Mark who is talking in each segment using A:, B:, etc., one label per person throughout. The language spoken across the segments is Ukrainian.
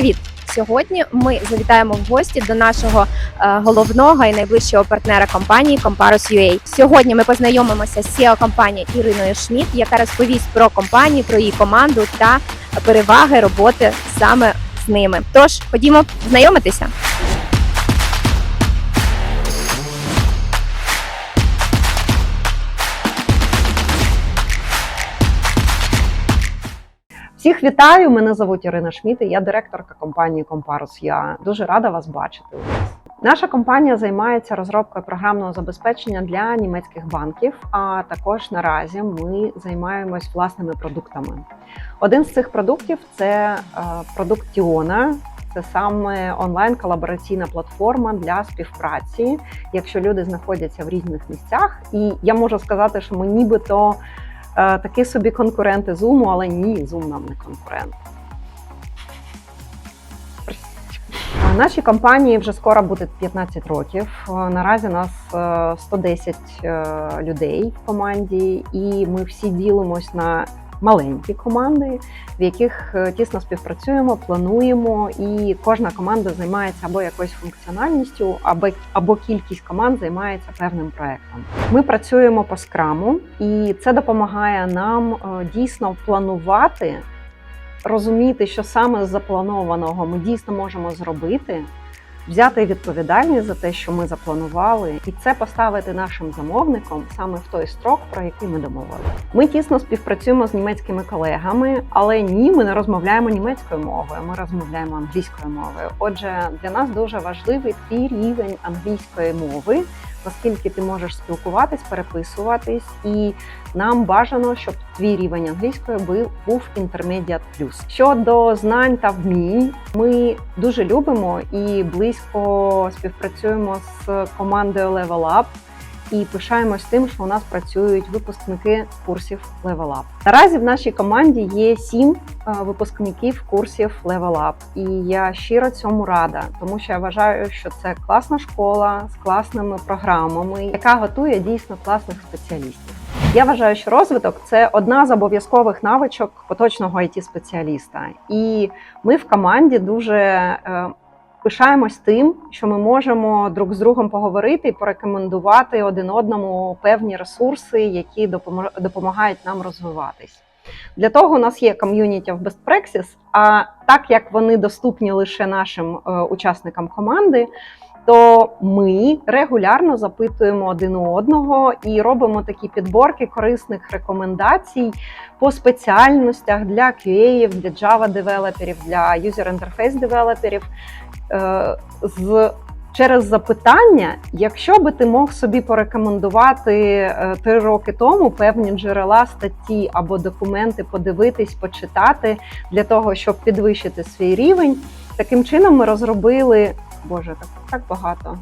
A: Привіт! Сьогодні ми завітаємо в гості до нашого е, головного і найближчого партнера компанії Comparos UA. Сьогодні ми познайомимося з CEO компанії Іриною Шміт, яка розповість про компанію, про її команду та переваги роботи саме з ними. Тож ходімо знайомитися.
B: Всіх вітаю! Мене звуть Ірина Шміт, і я директорка компанії Comparos. Я дуже рада вас бачити. у нас. Наша компанія займається розробкою програмного забезпечення для німецьких банків. А також наразі ми займаємось власними продуктами. Один з цих продуктів це е, продукт Тіона. Це саме онлайн-колабораційна платформа для співпраці, якщо люди знаходяться в різних місцях. І я можу сказати, що ми нібито такі собі конкуренти Zoom, але ні, Zoom нам не конкурент. А Нашій компанії вже скоро буде 15 років. Е, Наразі нас е, 110 е, людей в команді, і ми всі ділимось на маленькі команди, в яких е, тісно співпрацюємо, плануємо, і кожна команда займається або якоюсь функціональністю, або, або кількість команд займається певним проектом. Ми працюємо по скраму, і це допомагає нам е, дійсно планувати розуміти, що саме з запланованого ми дійсно можемо зробити, взяти відповідальність за те, що ми запланували, і це поставити нашим замовникам саме в той строк, про який ми домовилися. Ми тісно співпрацюємо з німецькими колегами, але ні, ми не розмовляємо німецькою мовою, ми розмовляємо англійською мовою. Отже, для нас дуже важливий твій рівень англійської мови. Оскільки ти можеш спілкуватись, переписуватись, і нам бажано, щоб твій рівень англійської був Intermediate плюс. Щодо знань та вмінь, ми дуже любимо і близько співпрацюємо з командою Level Up і пишаємось тим, що у нас працюють випускники курсів Level Up. Наразі в нашій команді є сім е, випускників курсів Level Up. І я щиро цьому рада, тому що я вважаю, що це класна школа з класними програмами, яка готує дійсно класних спеціалістів. Я вважаю, що розвиток це одна з обов'язкових навичок поточного it спеціаліста і ми в команді дуже е, пишаємось тим, що ми можемо друг з другом поговорити і порекомендувати один одному певні ресурси, які допомагають нам розвиватись. Для того у нас є ком'юніті в Best Praxis, а так як вони доступні лише нашим е, учасникам команди, то ми регулярно запитуємо один у одного і робимо такі підборки корисних рекомендацій по спеціальностях для QA, для Java девелоперів, для User Interface девелоперів. Е, з через запитання, якщо би ти мог собі порекомендувати е, три роки тому певні джерела статті або документи подивитись, почитати для того, щоб підвищити свій рівень. Таким чином ми розробили Боже, так, так багато.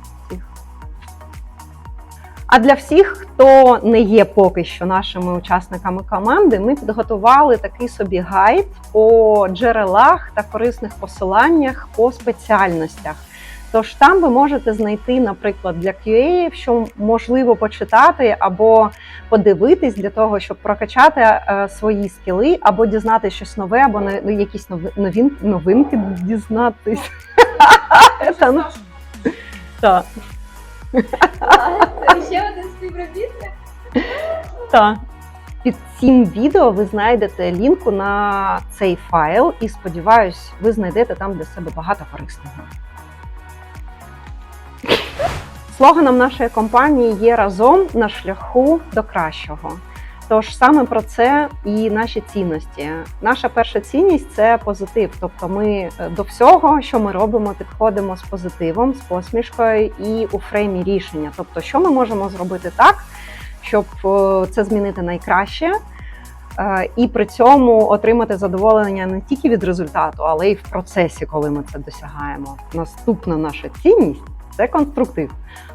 B: А для всіх, хто не є поки що нашими учасниками команди, ми підготували такий собі гайд по джерелах та корисних посиланнях по спеціальностях. Тож там ви можете знайти, наприклад, для QA, що можливо почитати або подивитись для того, щоб прокачати е, свої скіли, або дізнатися щось нове, або ну, якісь нови- новин, новинки дізнатись. Так,
A: Ще один співробітник.
B: Під цим відео ви знайдете лінку на цей файл, і сподіваюсь, ви знайдете там для себе багато корисного. Слоганом нашої компанії є разом на шляху до кращого. Тож саме про це і наші цінності. Наша перша цінність це позитив. Тобто, ми е, до всього, що ми робимо, підходимо з позитивом, з посмішкою і у фреймі рішення. Тобто, що ми можемо зробити так, щоб е, це змінити найкраще. е, І при цьому отримати задоволення не тільки від результату, але й в процесі, коли ми це досягаємо. Наступна наша цінність це конструктив.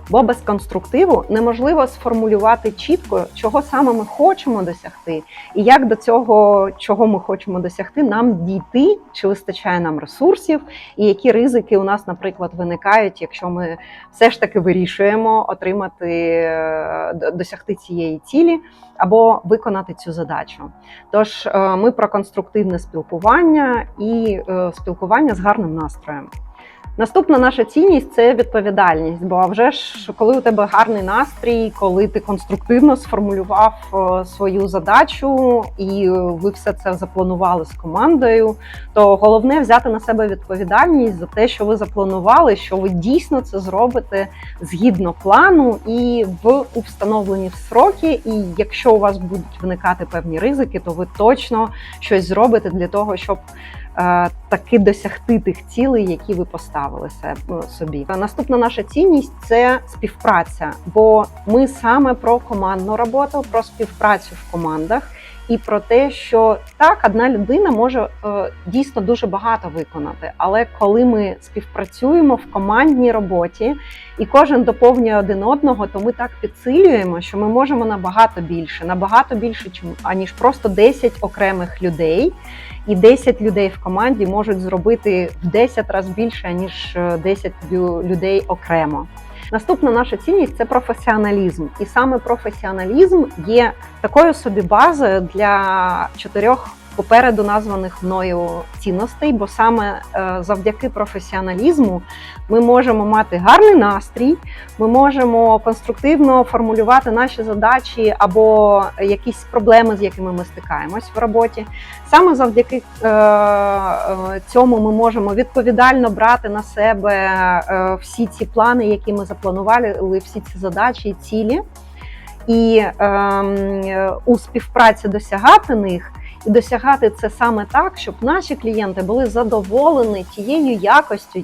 B: Бо без конструктиву неможливо сформулювати чітко, чого саме ми хочемо досягти, і як до цього, чого ми хочемо досягти, нам дійти, чи вистачає нам ресурсів, і які ризики у нас, наприклад, виникають, якщо ми все ж таки вирішуємо отримати е, досягти цієї цілі або виконати цю задачу. Тож е, ми про конструктивне спілкування і е, спілкування з гарним настроєм. Наступна наша цінність це відповідальність. Бо вже ж, коли у тебе гарний настрій, коли ти конструктивно сформулював е, свою задачу і ви все це запланували з командою, то головне взяти на себе відповідальність за те, що ви запланували, що ви дійсно це зробите згідно плану і в у встановлені сроки. І якщо у вас будуть виникати певні ризики, то ви точно щось зробите для того, щоб таки досягти тих цілей, які ви поставили се- собі. Наступна наша цінність це співпраця, бо ми саме про командну роботу, про співпрацю в командах. І про те, що так, одна людина може е, дійсно дуже багато виконати, але коли ми співпрацюємо в командній роботі і кожен доповнює один одного, то ми так підсилюємо, що ми можемо набагато більше, набагато більше, аніж просто 10 окремих людей. І 10 людей в команді можуть зробити в 10 разів більше, ніж е, 10 людей окремо. Наступна наша цінність це професіоналізм. І саме професіоналізм є такою собі базою для чотирьох попереду названих мною цінностей, бо саме е, завдяки професіоналізму ми можемо мати гарний настрій, ми можемо конструктивно формулювати наші задачі або якісь проблеми, з якими ми стикаємось в роботі. Саме завдяки е, е, цьому ми можемо відповідально брати на себе всі ці плани, які ми запланували, всі ці задачі і цілі, і ем, е, у співпраці досягати них. І досягати це саме так, щоб наші клієнти були задоволені тією якостю,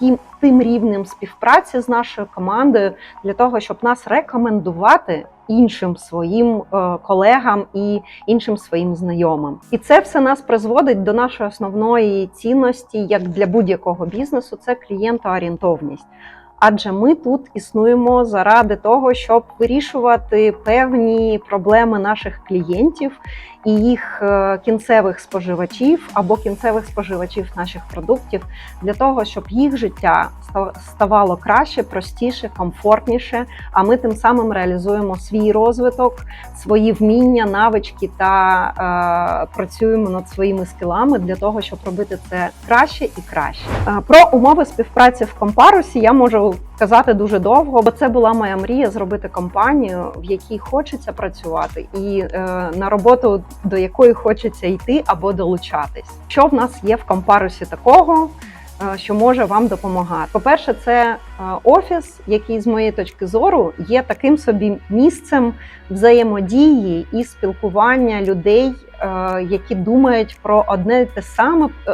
B: тим, тим рівнем співпраці з нашою командою для того, щоб нас рекомендувати іншим своїм е, колегам і іншим своїм знайомим. І це все нас призводить до нашої основної цінності, як для будь-якого бізнесу, це клієнтоорієнтовність. Адже ми тут існуємо заради того, щоб вирішувати певні проблеми наших клієнтів і їх е, кінцевих споживачів або кінцевих споживачів наших продуктів для того, щоб їх життя ставало краще, простіше, комфортніше. А ми тим самим реалізуємо свій розвиток, свої вміння, навички та е, працюємо над своїми скілами для того, щоб робити це краще і краще. Е, Про умови співпраці в компарусі я можу казати дуже довго, бо це була моя мрія зробити компанію, в якій хочеться працювати, і е, на роботу до якої хочеться йти або долучатись. Що в нас є в компарусі такого? е, Що може вам допомагати? По-перше, це е, офіс, який з моєї точки зору є таким собі місцем взаємодії і спілкування людей, які думають про одне і те саме, е,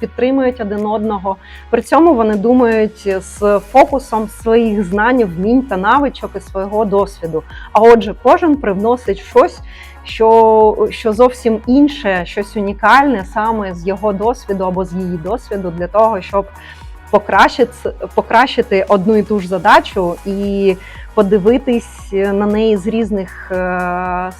B: підтримують один одного. При цьому вони думають з фокусом своїх знань, вмінь та навичок і свого досвіду. А отже, кожен привносить щось. Що, що зовсім інше, щось унікальне саме з його досвіду або з її досвіду для того, щоб покращити, покращити одну і ту ж задачу і подивитись на неї з різних е,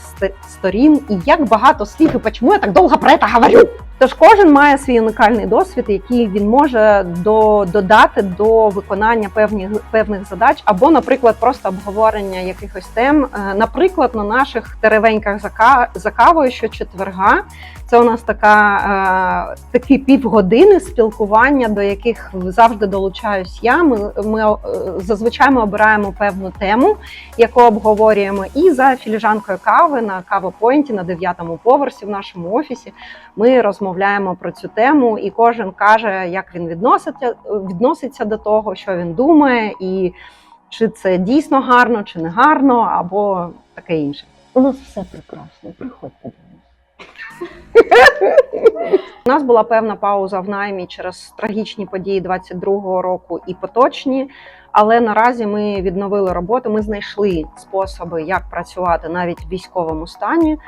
B: сторін. І як багато слів, і чому я так довго про це говорю? Тож кожен має свій унікальний досвід, який він може до, додати до виконання певних, певних задач, або, наприклад, просто обговорення якихось тем. Е, Наприклад, на наших теревеньках за, ка- за кавою щочетверга це у нас така, е, такі півгодини спілкування, до яких завжди долучаюсь я. Ми, ми е, зазвичай ми обираємо певну тему, яку обговорюємо, і за філіжанкою кави на кавопойнті на дев'ятому поверсі в нашому офісі ми розмовляємо про цю тему, і кожен каже, як він відноситься, відноситься до того, що він думає, і чи це дійсно гарно, чи не гарно, або таке інше.
C: У нас все прекрасно. Приходьте до нас.
B: У нас була певна пауза в наймі через трагічні події 22-го року і поточні. Але наразі ми відновили роботу. Ми знайшли способи, як працювати навіть в військовому стані.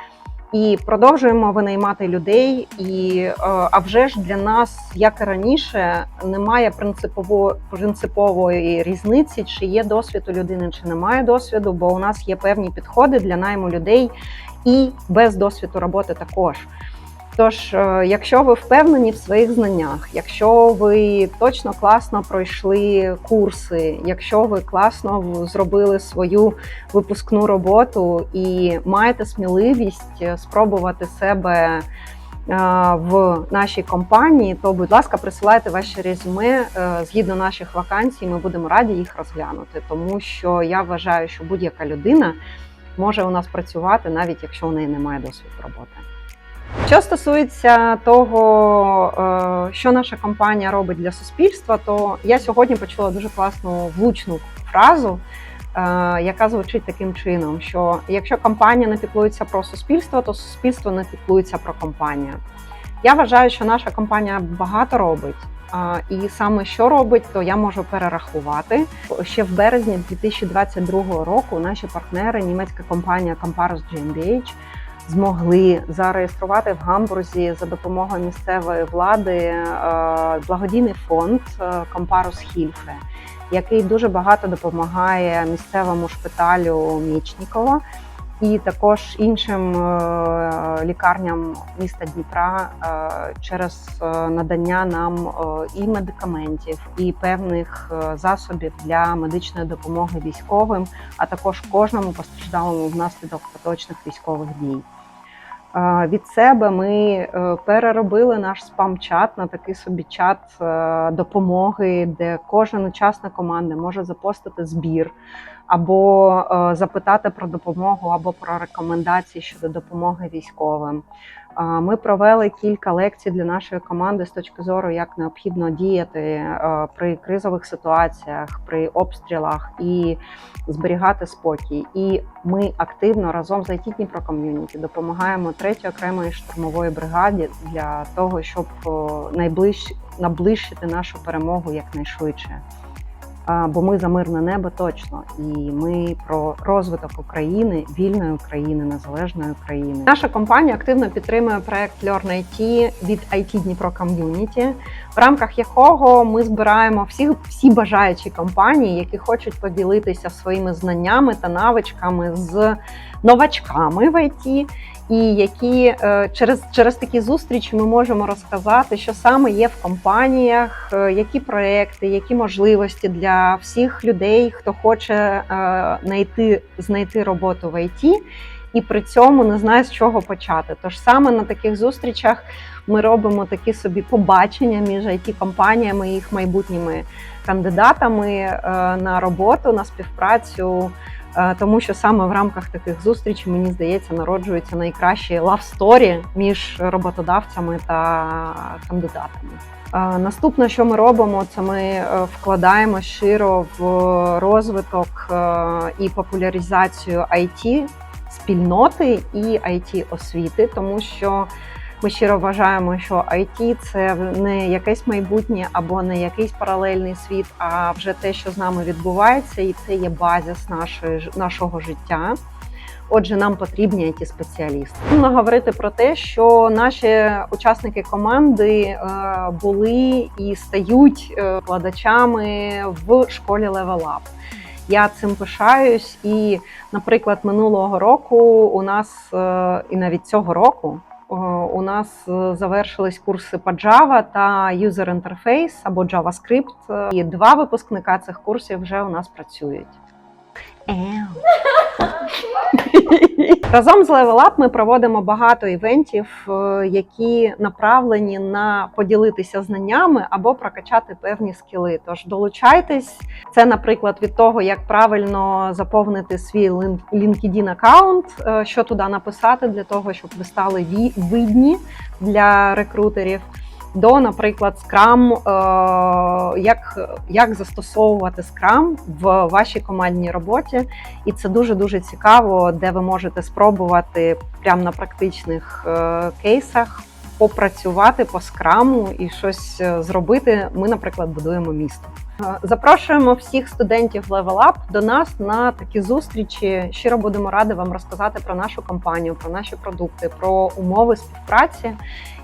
B: І продовжуємо винаймати людей. І е, а вже ж для нас, як і раніше, немає принципово принципової різниці, чи є досвід у людини, чи немає досвіду, бо у нас є певні підходи для найму людей і без досвіду роботи також. Тож, е, якщо ви впевнені в своїх знаннях, якщо ви точно класно пройшли курси, якщо ви класно зробили свою випускну роботу і маєте сміливість е, спробувати себе е, в нашій компанії, то, будь ласка, присилайте ваші резюме згідно наших вакансій. Ми будемо раді їх розглянути, тому що я вважаю, що будь-яка людина може у нас працювати, навіть якщо у неї немає досвіду роботи. Що стосується того, е, що наша компанія робить для суспільства, то я сьогодні почула дуже класну влучну фразу, е, яка звучить таким чином: що якщо компанія не піклується про суспільство, то суспільство не піклується про компанію. Я вважаю, що наша компанія багато робить. І саме що робить, то я можу перерахувати. Ще в березні 2022 року наші партнери, німецька компанія Comparos GmbH, змогли зареєструвати в Гамбурзі за допомогою місцевої влади е, благодійний фонд е, Компарус Хільфе, який дуже багато допомагає місцевому шпиталю Мічнікова і також іншим е, лікарням міста Дніпра через надання нам і медикаментів, і певних засобів для медичної допомоги військовим, а також кожному постраждалому внаслідок поточних військових дій. Від себе ми е, переробили наш спам-чат на такий собі чат е, допомоги, де кожен учасник команди може запостити збір або е, запитати про допомогу, або про рекомендації щодо допомоги військовим. Е, Ми провели кілька лекцій для нашої команди з точки зору, як необхідно діяти е, при кризових ситуаціях, при обстрілах і зберігати спокій. І ми активно разом з IT Дніпро ком'юніті допомагаємо третій окремої штурмової бригаді для того, щоб найближче наближити нашу перемогу якнайшвидше. Бо ми за мирне небо точно, і ми про розвиток України, вільної України, незалежної України. Наша компанія активно підтримує проект Learn IT від IT Дніпро Ком'юніті, в рамках якого ми збираємо всі, всі бажаючі компанії, які хочуть поділитися своїми знаннями та навичками з новачками в IT, і які е, через, через такі зустрічі ми можемо розказати, що саме є в компаніях, е, які проекти, які можливості для всіх людей, хто хоче е, знайти, знайти роботу в IT. І при цьому не знає з чого почати. Тож саме на таких зустрічах ми робимо такі собі побачення між it компаніями і їх майбутніми кандидатами на роботу, на співпрацю. Е, Тому що саме в рамках таких зустрічей, мені здається, народжуються найкращі лав-сторі між роботодавцями та кандидатами. Е, Наступне, що ми робимо, це ми е, вкладаємо щиро в розвиток і популяризацію IT спільноти і it освіти, тому що ми щиро вважаємо, що IT – це не якесь майбутнє або не якийсь паралельний світ, а вже те, що з нами відбувається, і це є базис нашої нашого життя. Отже, нам потрібні it спеціалісти. Можна говорити про те, що наші учасники команди е, були і стають е, викладачами в школі Level Up. Я цим пишаюсь, і, наприклад, минулого року у нас е, і навіть цього року у нас е, завершились курси по Java та User Interface або JavaScript. І два випускника цих курсів вже у нас працюють. Разом з Level Up ми проводимо багато івентів, е, які направлені на поділитися знаннями або прокачати певні скіли. Тож долучайтесь. Це, наприклад, від того, як правильно заповнити свій LinkedIn аккаунт, е, що туди написати для того, щоб ви стали видні для рекрутерів. До, наприклад, Scrum, е, як, як застосовувати Scrum в вашій командній роботі, і це дуже дуже цікаво, де ви можете спробувати прямо на практичних е, кейсах попрацювати по скраму і щось е, зробити. Ми, наприклад, будуємо місто. Запрошуємо всіх студентів Level Up до нас на такі зустрічі. Щиро будемо раді вам розказати про нашу компанію, про наші продукти, про умови співпраці,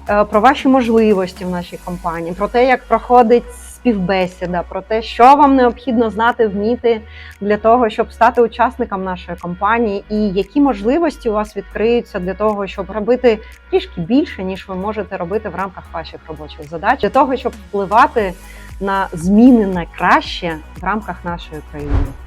B: про ваші можливості в нашій компанії, про те, як проходить співбесіда, про те, що вам необхідно знати, вміти для того, щоб стати учасником нашої компанії, і які можливості у вас відкриються для того, щоб робити трішки більше, ніж ви можете робити в рамках ваших робочих задач, для того, щоб впливати на зміни на краще в рамках нашої країни.